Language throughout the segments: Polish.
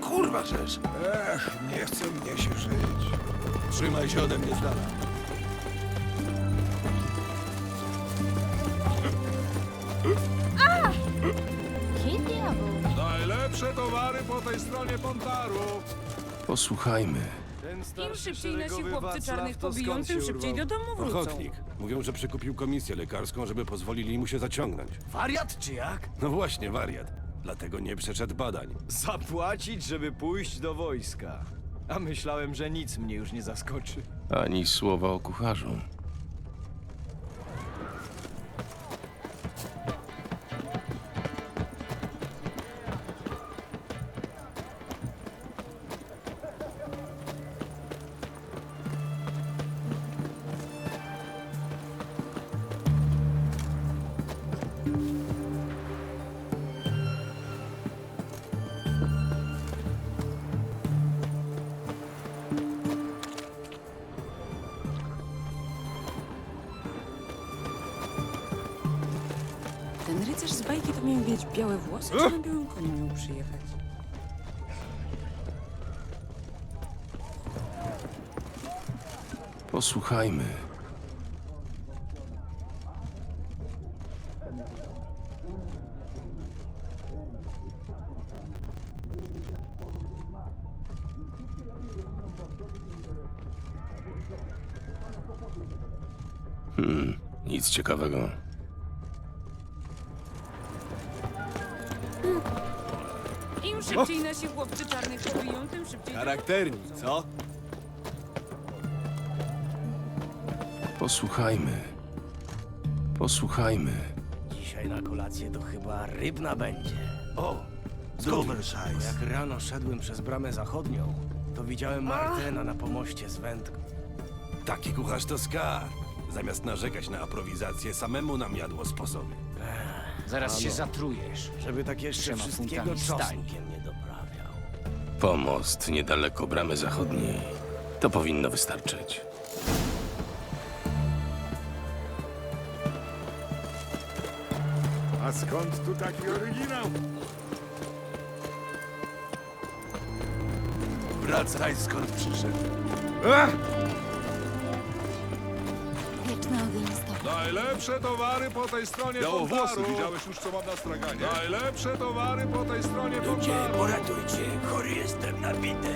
Kurwa rzecz! Ech, nie chce mnie się żyć. Trzymaj się ode mnie z dala. Najlepsze towary po tej stronie Pontaru. Posłuchajmy. Im szybciej nasi chłopcy czarnych pobiją, tym szybciej do domu wrócą. Ochotnik. Mówią, że przekupił komisję lekarską, żeby pozwolili mu się zaciągnąć. Wariat czy jak? No właśnie, wariat. Dlatego nie przeszedł badań. Zapłacić, żeby pójść do wojska. A myślałem, że nic mnie już nie zaskoczy. Ani słowa o kucharzu. Rycerz z bajki to miał mieć białe włosy, czy na białym koniu miał przyjechać? Posłuchajmy. Hmm, nic ciekawego. Im szybciej nasi chłopcy czarnych pobiją, tym szybciej... Charakterni, co? Posłuchajmy. Posłuchajmy. Dzisiaj na kolację to chyba rybna będzie. O. Bo jak rano szedłem przez bramę zachodnią, to widziałem Martena na pomoście z wędką. Taki kucharz to skarb. Zamiast narzekać na aprowizację, samemu nam jadło sposoby. Zaraz się zatrujesz. Żeby tak jeszcze Trzema wszystkiego funtami stali. czosnkiem nie doprawiał. Pomost niedaleko bramy zachodniej. To powinno wystarczyć. A skąd tu taki oryginał? Wracaj skąd przyszedł. Wieczny ogień. Najlepsze towary po tej stronie Pontaru. Widziałeś już, co mam na straganie? Najlepsze towary po tej stronie Pontaru. poratujcie, chory jestem nabity.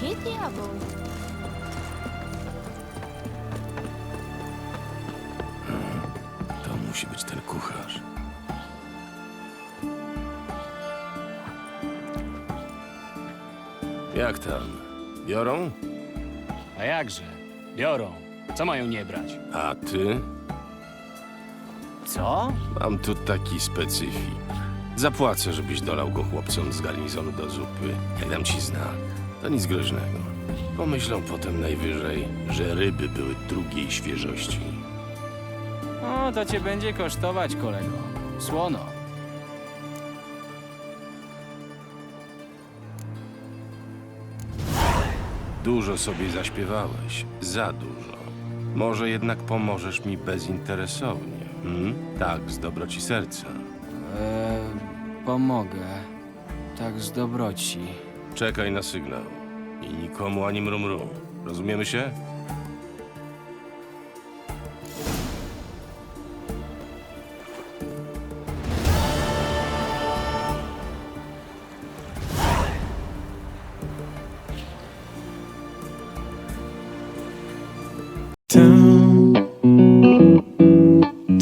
¿Qué diablos? To musi być ten kucharz. Jak tam? Biorą? A jakże? Biorą. Co mają nie brać? A ty? Co? Mam tu taki specyfik. Zapłacę, żebyś dolał go chłopcom z garnizonu do zupy. Jak dam ci znak, to nic groźnego. Pomyślą potem najwyżej, że ryby były drugiej świeżości. O, to cię będzie kosztować, kolego. Słono. Dużo sobie zaśpiewałeś, za dużo. Może jednak pomożesz mi bezinteresownie, hmm? Tak, z dobroci serca. Eee, pomogę. Tak z dobroci. Czekaj na sygnał. I nikomu ani mrumru. Rozumiemy się?